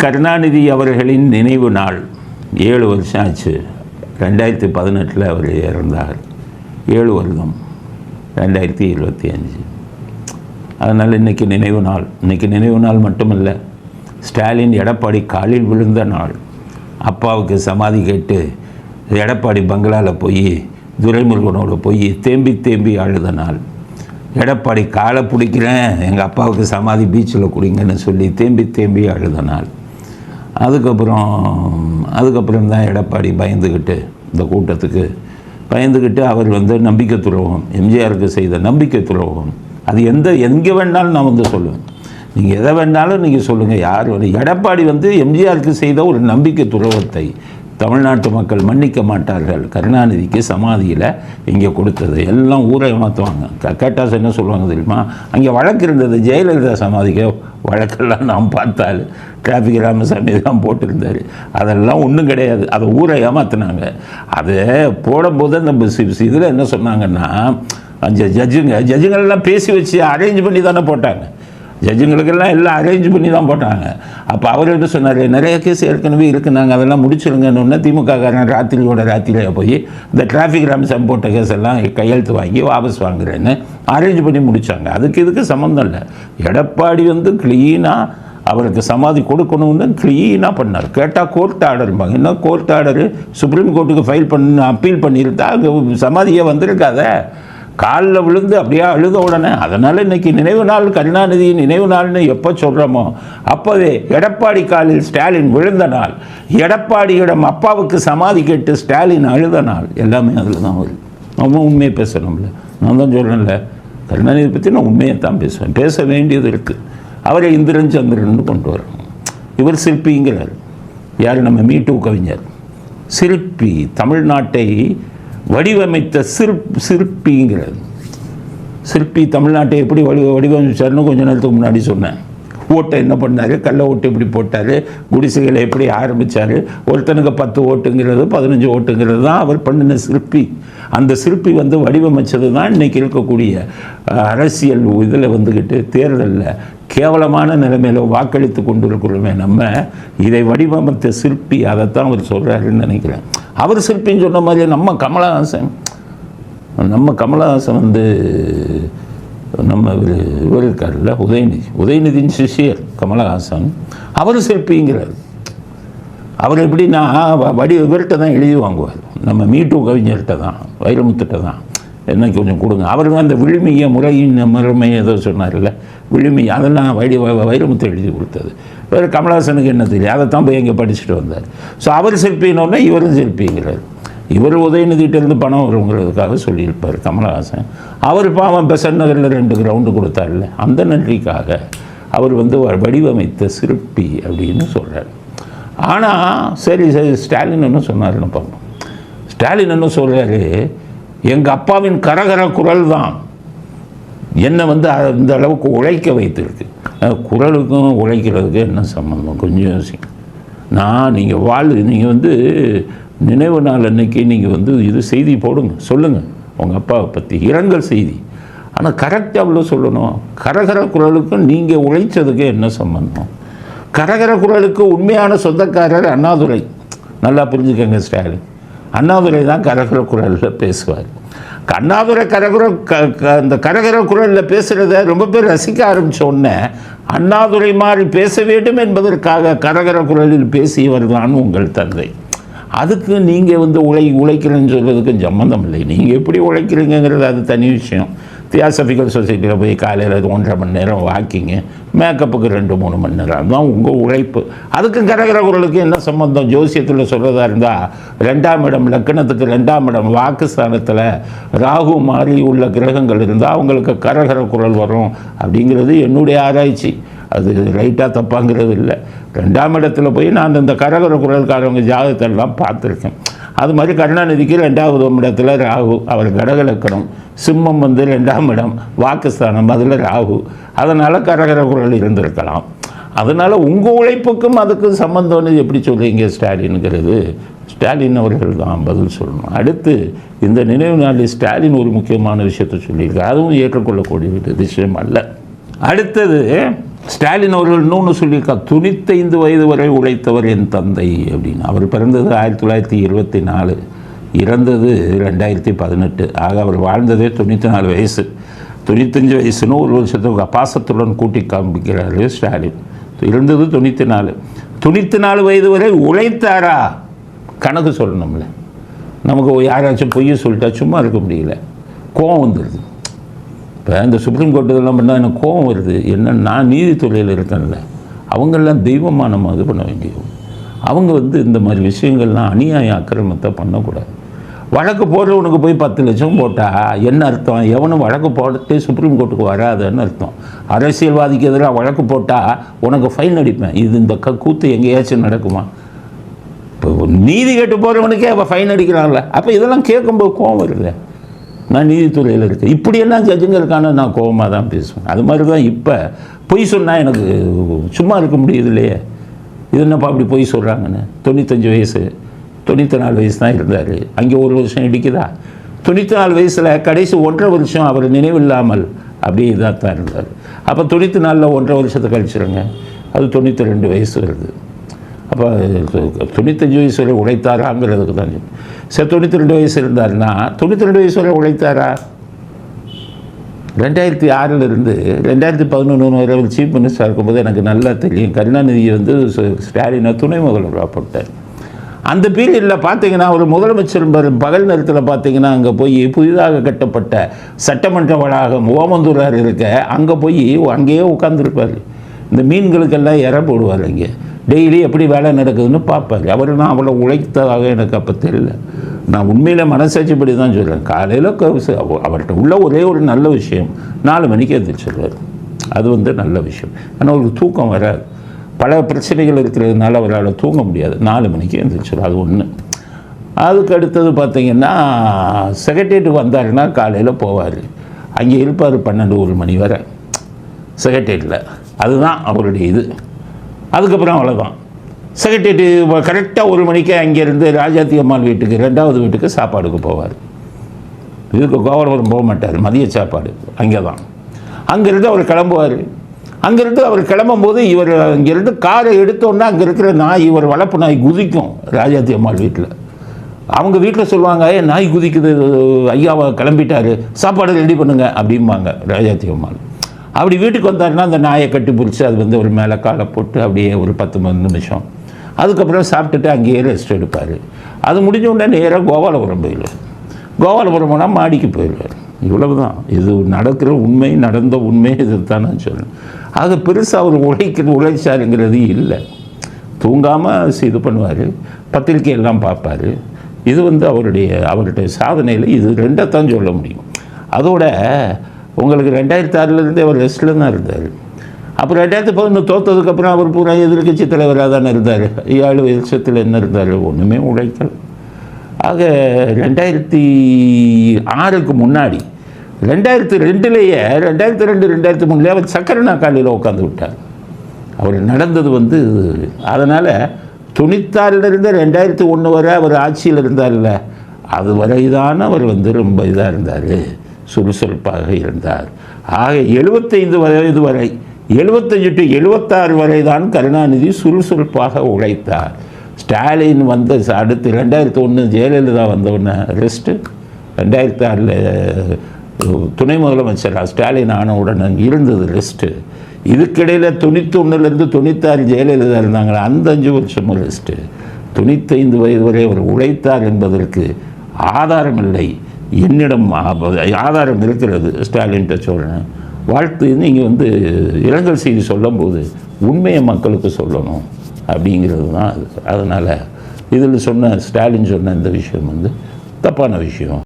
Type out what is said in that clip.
கருணாநிதி அவர்களின் நினைவு நாள். ஏழு வருஷம் ஆச்சு. ரெண்டாயிரத்தி பதினெட்டில் அவர் இறந்தார். ஏழு வருடம். ரெண்டாயிரத்தி இருபத்தி அஞ்சு. அதனால் இன்றைக்கி நினைவு நாள். இன்றைக்கி நினைவு நாள் மட்டுமல்ல ஸ்டாலின் எடப்பாடி காலில் விழுந்த நாள். அப்பாவுக்கு சமாதி கேட்டு எடப்பாடி பங்களாவில் போய் துரைமுருகனோட போய் தேம்பி தேம்பி அழுத நாள். எடப்பாடி காலை பிடிக்கிறேன் எங்கள் அப்பாவுக்கு சமாதி பீச்சில் குடிங்கன்னு சொல்லி தேம்பி தேம்பி அழுத நாள். அதுக்கப்புறம் அதுக்கப்புறம் தான் எடப்பாடி பயந்துக்கிட்டு இந்த கூட்டத்துக்கு. பயந்துக்கிட்டு அவர் வந்து நம்பிக்கை துரோகம் எம்ஜிஆருக்கு செய்த நம்பிக்கை துரோகம். அது எந்த எங்கே வேணாலும் நான் வந்து சொல்லுவேன். நீங்கள் எதை வேணாலும் நீங்கள் சொல்லுங்கள் யார் வந்து எடப்பாடி வந்து எம்ஜிஆருக்கு செய்த ஒரு நம்பிக்கை துரோகத்தை தமிழ்நாட்டு மக்கள் மன்னிக்க மாட்டார்கள். கருணாநிதிக்கு சமாதியில் இங்கே கொடுத்தது. எல்லாம் ஊரை ஏமாற்றுவாங்க க கேட்டாஸ் என்ன சொல்லுவாங்க தெரியுமா? அங்கே வழக்கு இருந்தது. ஜெயலலிதா சமாதிக்கு வழக்கெல்லாம் நாம் பார்த்தால் டிராஃபிக் ராமசாமி தான் போட்டிருந்தார். அதெல்லாம் ஒன்றும் கிடையாது. அதை ஊரை ஏமாத்துனாங்க. அதை போடும்போது அந்த இதில் என்ன சொன்னாங்கன்னா அந்த ஜட்ஜுங்க ஜட்ஜுங்கள்லாம் பேசி வச்சு அரேஞ்ச் பண்ணி தானே போட்டாங்க. ஜட்ஜுங்களுக்கெல்லாம் எல்லாம் அரேஞ்ச் பண்ணி தான் போட்டாங்க. அப்போ அவர் என்ன சொன்னார் நிறைய கேஸ் ஏற்கனவே இருக்குது நாங்கள் அதெல்லாம் முடிச்சிருங்கன்னு திமுக காரன் ராத்திரியோட ராத்திரியாக போய் இந்த டிராஃபிக் ராமசாமி போட்ட கேஸ் எல்லாம் கையெழுத்து வாங்கி வாபஸ் வாங்குறேன்னு அரேஞ்ச் பண்ணி முடித்தாங்க அதுக்கு இதுக்கு சம்மந்தம் இல்லை. எடப்பாடி வந்து க்ளீனாக அவருக்கு சமாதி கொடுக்கணும்னு க்ளீனாக பண்ணார். கேட்டால் கோர்ட் ஆர்டர்பாங்க என்ன கோர்ட் ஆர்டரு சுப்ரீம் கோர்ட்டுக்கு ஃபைல் பண்ண அப்பீல் பண்ணியிருந்தா சமாதியே வந்திருக்காதே. காலில் விழுந்து அப்படியே அழுத உடனே அதனால் இன்னைக்கு நினைவு நாள் கருணாநிதி நினைவு நாள்னு எப்போ சொல்கிறோமோ அப்போவே எடப்பாடி காலில் ஸ்டாலின் விழுந்த நாள் எடப்பாடியிடம் அப்பாவுக்கு சமாதி கேட்டு ஸ்டாலின் அழுத நாள் எல்லாமே அதில் தான் வருது. நம்ம உண்மையை பேசணும்ல. நான் தான் சொல்கிறேன்ல கருணாநிதி பற்றி நான் உண்மையை தான் பேசுவேன். பேச வேண்டியது இருக்குது அவரை இந்திரன் சந்திரன் கொண்டு வரணும் இவர் சிற்பிங்கிறார். யார்? நம்ம மீட்டு கவிஞர். சிற்பி தமிழ்நாட்டை வடிவமைத்த சிற் சிற்பிங்கிறது. சிற்பி தமிழ்நாட்டை எப்படி வடி வடிவமைச்சார்னு கொஞ்ச நேரத்துக்கு முன்னாடி சொன்னேன். ஓட்டை என்ன பண்ணார்? கள்ள ஓட்டு எப்படி போட்டார்? குடிசைகளை எப்படி ஆரம்பித்தார் ஒருத்தனுக்கு பத்து ஓட்டுங்கிறது பதினஞ்சு ஓட்டுங்கிறது தான் அவர் பண்ணின சிற்பி. அந்த சிற்பி வந்து வடிவமைச்சது தான் இன்றைக்கி இருக்கக்கூடிய அரசியல் இதில் வந்துக்கிட்டு தேர்தலில் கேவலமான நிலைமையில் வாக்களித்து கொண்டு இருக்கிறோமே நம்ம இதை வடிவமைத்த சிற்பி அதைத்தான் அவர் சொல்கிறாருன்னு நினைக்கிறேன். அவர் சிற்பின்னு சொன்ன மாதிரி நம்ம கமலஹாசன் நம்ம கமலஹாசன் வந்து நம்ம இவர் இவர் இருக்கார்ல உதயநிதி. உதயநிதியின் சிஷியர் கமலஹாசன். அவர் சிற்பிங்கிறார். அவர் எப்படின்னா வடி இவர்கிட்ட தான் எழுதி வாங்குவார். நம்ம மீட்டு கவிஞர்கிட்ட தான் வைரமுத்துட்ட தான். என்ன கொஞ்சம் கொடுங்க. அவர் அந்த விழுமிய முறையின் முறைமை ஏதோ சொன்னார்ல. விழுமி அதெல்லாம் வைடி வைரமுத்து எழுதி கொடுத்தது. வேறு கமலஹாசனுக்கு என்ன தெரியும்? அதை தான் போய் இங்கே படிச்சுட்டு வந்தார். ஸோ அவர் சிற்பின்னு இவரும் சிற்பிங்கிறார். இவர் உதயநிதியிட்டேருந்து பணம் வருங்கிறதுக்காக சொல்லியிருப்பார் கமலஹாசன். அவர் பாவம் பெசன் நகரில் ரெண்டு கிரவுண்டு கொடுத்தார்ல. அந்த நன்றிக்காக அவர் வந்து வ- வடிவமைத்த சிற்பி அப்படின்னு சொல்கிறார் ஆனால் சரி சரி ஸ்டாலின் என்ன சொன்னார்னு பார்ப்போம். ஸ்டாலின் என்ன சொல்கிறாரு எங்கள் அப்பாவின் கரகர குரல் தான் என்னை வந்து அந்த அளவுக்கு உழைக்க வைத்திருக்கு. குரலுக்கும் உழைக்கிறதுக்கு என்ன சம்மந்தம் கொஞ்சம் யோசிங்க. நான் நீங்கள் வாழ் நீங்கள் வந்து நினைவு நாள் அன்னைக்கு நீங்கள் வந்து இது செய்தி போடுங்க சொல்லுங்கள் உங்கள் அப்பாவை பற்றி இரங்கல் செய்தி. ஆனால் கரெக்டாக அவ்வளோ சொல்லணும். கரகர குரலுக்கும் நீங்கள் உழைச்சதுக்கு என்ன சம்பந்தம்? கரகர குரலுக்கு உண்மையான சொந்தக்காரர் அண்ணாதுரை. நல்லா புரிஞ்சுக்கங்க ஸ்டாலின். அண்ணாதுரை தான் கரகர குரலில் பேசுவார். அண்ணாதுரை கரகர க அந்த கரகர குரலில் பேசுகிறத ரொம்ப பேர் ரசிக்க ஆரம்பிச்ச உடனே அண்ணாதுரை மாறி பேச வேண்டும் என்பதற்காக கரகர குரலில் பேசியவர் தான் உங்கள் தந்தை. அதுக்கு நீங்கள் வந்து உழை உழைக்கிறேன்னு சொல்கிறதுக்கு சம்மந்தம் இல்லை. நீங்கள் எப்படி உழைக்கிறீங்கிறது அது தனி விஷயம். தியாசபிக்கல் சொசைட்டியில் போய் காலையில் ஒன்றரை மணி நேரம் வாக்கிங்கு மேக்கப்புக்கு ரெண்டு மூணு மணி நேரம். அதுதான் உங்கள் உழைப்பு. அதுக்கு கரகர குரலுக்கு என்ன சம்பந்தம்? ஜோசியத்தில் சொல்கிறதா இருந்தால் ரெண்டாம் இடம் லக்கணத்துக்கு ரெண்டாம் இடம் வாக்குஸ்தானத்தில் ராகு மாறி உள்ள கிரகங்கள் இருந்தால் அவங்களுக்கு கரகர குரல் வரும் அப்படிங்கிறது என்னுடைய ஆராய்ச்சி. அது ரைட்டாக தப்பாங்கிறது இல்லை. ரெண்டாம் இடத்துல போய் நான் இந்த கரகர குரல்காரவங்க ஜாதகத்தை எல்லாம் பார்த்துருக்கேன். அது மாதிரி கருணாநிதிக்கு ரெண்டாவது இடத்துல ராகு. அவர் கடகலக்கணம். சிம்மம் வந்து ரெண்டாம் இடம். வாக்குஸ்தானம் அதில் ராகு. அதனால் கரகர குரல் இருந்திருக்கலாம். அதனால் உங்கள் உழைப்புக்கும் அதுக்கும் சம்மந்தம்னு எப்படி சொல்கிறீங்க ஸ்டாலினுங்கிறது? ஸ்டாலின் அவர்கள் தான் பதில் சொல்லணும். அடுத்து இந்த நினைவு நாளில் ஸ்டாலின் ஒரு முக்கியமான விஷயத்தை சொல்லியிருக்காரு. அதுவும் ஏற்றுக்கொள்ளக்கூடிய விஷயம் அல்ல. அடுத்தது ஸ்டாலின் அவர்கள் இன்னொன்று சொல்லியிருக்கா துணித்தைந்து வயது வரை உழைத்தவர் என் தந்தை அப்படின்னு. அவர் பிறந்தது ஆயிரத்தி தொள்ளாயிரத்தி இருபத்தி நாலு இறந்தது ரெண்டாயிரத்தி பதினெட்டு. ஆக அவர் வாழ்ந்ததே தொண்ணூற்றி நாலு வயசு. தொண்ணூத்தஞ்சு வயசுன்னு ஒரு வருஷத்துக்கு பாசத்துடன் கூட்டி காமிக்கிறார் ஸ்டாலின். இருந்தது தொண்ணூற்றி நாலு. தொண்ணூற்றி நாலு வயது வரை உழைத்தாரா? கணக்கு சொல்லணும்ல. நமக்கு யாராச்சும் பொய்ய சொல்லிட்டா சும்மா இருக்க முடியல. கோவம் வந்துடுது இப்போ இந்த சுப்ரீம் கோர்ட் இதெல்லாம் பண்ணால் எனக்கு கோவம் வருது. என்ன நான் நீதித்துறையில் இருக்கேன்ல. அவங்கெல்லாம் தெய்வமாக நம்ம இது பண்ண வேண்டியது அவங்க வந்து இந்த மாதிரி விஷயங்கள்லாம் அநியாய அக்கிரமத்தை பண்ணக்கூடாது. வழக்கு போடுறவனுக்கு போய் பத்து லட்சம் போட்டால் என்ன அர்த்தம்? எவனும் வழக்கு போட்டே சுப்ரீம் கோர்ட்டுக்கு வராதுன்னு அர்த்தம். அரசியல்வாதிக்கு எதிராக வழக்கு போட்டால் உனக்கு ஃபைன் அடிப்பேன். இது இந்த க கூத்து எங்கேயாச்சும் நடக்குமா? இப்போ நீதி கேட்டு போகிறவனுக்கே அவள் ஃபைன் அடிக்கிறான்ல. அப்போ இதெல்லாம் கேட்கும்போது கோவம் வருது நான் நீதித்துறையில் இருக்கேன். இப்படியெல்லாம் ஜட்ஜுங்களுக்கான நான் கோபமாக தான் பேசுவேன். அது மாதிரி தான் இப்போ பொய் சொன்னால் எனக்கு சும்மா இருக்க முடியுது இல்லையே இது என்னப்பா அப்படி பொய் சொல்கிறாங்கன்னு தொண்ணூத்தஞ்சு வயசு. தொண்ணூற்றி நாலு வயசு தான் இருந்தார். அங்கே ஒரு வருஷம் இடிக்குதா? தொண்ணூற்றி நாலு வயசில் கடைசி ஒன்றரை வருஷம் அவர் நினைவில்லாமல் அப்படியே இதாக தான் இருந்தார். அப்போ தொண்ணூற்றி நாலில் ஒன்றரை வருஷத்தை கழிச்சிருங்க. அது தொண்ணூற்றி ரெண்டு வயசு வருது. அப்போ தொண்ணூத்தஞ்சு வயசு வரை உழைத்தாராங்கிறதுக்கு தான் சரி தொண்ணூற்றி ரெண்டு வயசு இருந்தாருன்னா தொண்ணூற்றி ரெண்டு வயசு வரை உழைத்தாரா? ரெண்டாயிரத்தி ஆறிலிருந்து ரெண்டாயிரத்தி பதினொன்று வரை அவர் சீஃப் மினிஸ்டராக இருக்கும்போது எனக்கு நல்லா தெரியும். கருணாநிதியை வந்து ஸ்டாலினை துணை முதல்வராக போட்டார் அந்த பீரியடில் பார்த்தீங்கன்னா ஒரு முதலமைச்சர் பகல் நேரத்தில் பார்த்தீங்கன்னா அங்கே போய் புதிதாக கட்டப்பட்ட சட்டமன்ற வளாகம் ஓமந்தூரார் இருக்க அங்கே போய் அங்கேயே உட்காந்துருப்பார் இந்த மீன்களுக்கெல்லாம் இற போடுவார் அங்கே. டெய்லி எப்படி வேலை நடக்குதுன்னு பார்ப்பார். அவர் நான் அவ்வளோ உழைத்ததாக எனக்கு அப்போ தெரியல. நான் உண்மையில் மனசாட்சிப்படி தான் சொல்கிறேன் காலையில் அவர்கிட்ட உள்ள ஒரே ஒரு நல்ல விஷயம் நாலு மணிக்கு எந்திரிச்சிடுவார் அது வந்து நல்ல விஷயம். ஆனால் அவருக்கு தூக்கம் வராது. பல பிரச்சனைகள் இருக்கிறதுனால அவரால் தூங்க முடியாது. நாலு மணிக்கு எழுந்திரிச்சிடும் அது ஒன்று அதுக்கு அடுத்தது பார்த்தீங்கன்னா செக்ரட்டேரியட்டுக்கு வந்தாருன்னா காலையில் போவார். அங்கே இருப்பார் பன்னெண்டு ஒரு மணி வரை. செக்ரட்டரியேட்டில் அதுதான் அவருடைய இது. அதுக்கப்புறம் அவ்வளோதான் செக்ரட்டேரியட் கரெக்டாக ஒரு மணிக்கு அங்கேருந்து ராஜாத்தி அம்மாள் வீட்டுக்கு ரெண்டாவது வீட்டுக்கு சாப்பாடுக்கு போவார். இதுக்கு கோவலபுரம் போக மாட்டார் மதிய சாப்பாடு அங்கே தான் அங்கேருந்து அவர் கிளம்புவார். அங்கேருந்து அவர் கிளம்பும்போது இவர் அங்கேருந்து காரை எடுத்தோன்னா அங்கே இருக்கிற நாய் இவர் வளர்ப்பு நாய் குதிக்கும் ராஜாத்தி அம்மாள் வீட்டில். அவங்க வீட்டில் சொல்லுவாங்க "ஏ, நாய் குதிக்குது ஐயாவை கிளம்பிட்டாரு சாப்பாடு ரெடி பண்ணுங்க அப்படிம்பாங்க ராஜாத்தி அம்மாள். அப்படி வீட்டுக்கு வந்தாருன்னா அந்த நாயை கட்டி பிடிச்சி அது வந்து ஒரு மேலே காலை போட்டு அப்படியே ஒரு பத்து மணி நிமிஷம். அதுக்கப்புறம் சாப்பிட்டுட்டு அங்கேயே ரெஸ்ட் எடுப்பார். அது முடிஞ்ச உடனே நேராக கோபாலபுரம் போயிடுவார். கோபாலபுரம் போனால் மாடிக்கு போயிடுவார். இவ்வளவு தான் இது நடக்கிற உண்மை நடந்த உண்மை இது தான் நான் சொல்லணும் ஆக பெருசாக அவர் உழைக்கிற உழைச்சாருங்கிறது இல்லை. தூங்காமல் இது பண்ணுவார். பத்திரிக்கை எல்லாம் பார்ப்பார். இது வந்து அவருடைய அவருடைய சாதனையில் இது ரெண்டை தான் சொல்ல முடியும். அதோட உங்களுக்கு ரெண்டாயிரத்தி ஆறுலேருந்தே அவர் ரெஸ்ட்டில் தான் இருந்தார். அப்புறம் ரெண்டாயிரத்தி பதினொன்று தோத்ததுக்கப்புறம் அவர் பூரா எதிர்க்கட்சி தலைவராக தானே இருந்தார் ஏழு வருஷத்தில் என்ன இருந்தார்? ஒன்றுமே உழைக்கல. ஆக ரெண்டாயிரத்தி ஆறுக்கு முன்னாடி ரெண்டாயிரத்தி ரெண்டுலேயே ரெண்டாயிரத்தி ரெண்டு ரெண்டாயிரத்தி மூணுலேயே அவர் சக்கரை காலையில் உட்காந்து விட்டார். அவர் நடந்தது வந்து அதனால் துணித்தாலிருந்து ரெண்டாயிரத்தி ஒன்று வரை அவர் ஆட்சியில் இருந்தார்ல அது வரைதான் அவர் வந்து ரொம்ப இதாக இருந்தார். சுறுசுறுப்பாக இருந்தார். ஆக எழுபத்தைந்து வயது வரை எழுபத்தஞ்சு டு எழுபத்தாறு வரை தான் கருணாநிதி சுறுசுறுப்பாக உழைத்தார். ஸ்டாலின் வந்த அடுத்து ரெண்டாயிரத்தி ஒன்று ஜெயலலிதா வந்தவுடனே ரெஸ்ட்டு ரெண்டாயிரத்தி ஆறில் துணை முதலமைச்சராக ஸ்டாலின் ஆன உடனே இருந்தது ரெஸ்ட்டு இதுக்கிடையில் தொண்ணூத்தொன்னுலேருந்து தொண்ணூத்தாறு ஜெயலலிதா இருந்தாங்களே அந்த அஞ்சு வருஷமும் ரெஸ்ட்டு தொண்ணூத்தைந்து வயது வரை அவர் உழைத்தார் என்பதற்கு ஆதாரம் இல்லை என்னிடம் ஆதாரம் இருக்கிறது ஸ்டாலின்கிட்ட சொல்கிறேன் வாழ்த்து நீங்கள் வந்து இரங்கல் செய்தி சொல்லும்போது உண்மையை மக்களுக்கு சொல்லணும் அப்படிங்கிறது தான் அது. அதனால் இதில் சொன்ன ஸ்டாலின் சொன்ன இந்த விஷயம் வந்து தப்பான விஷயம்.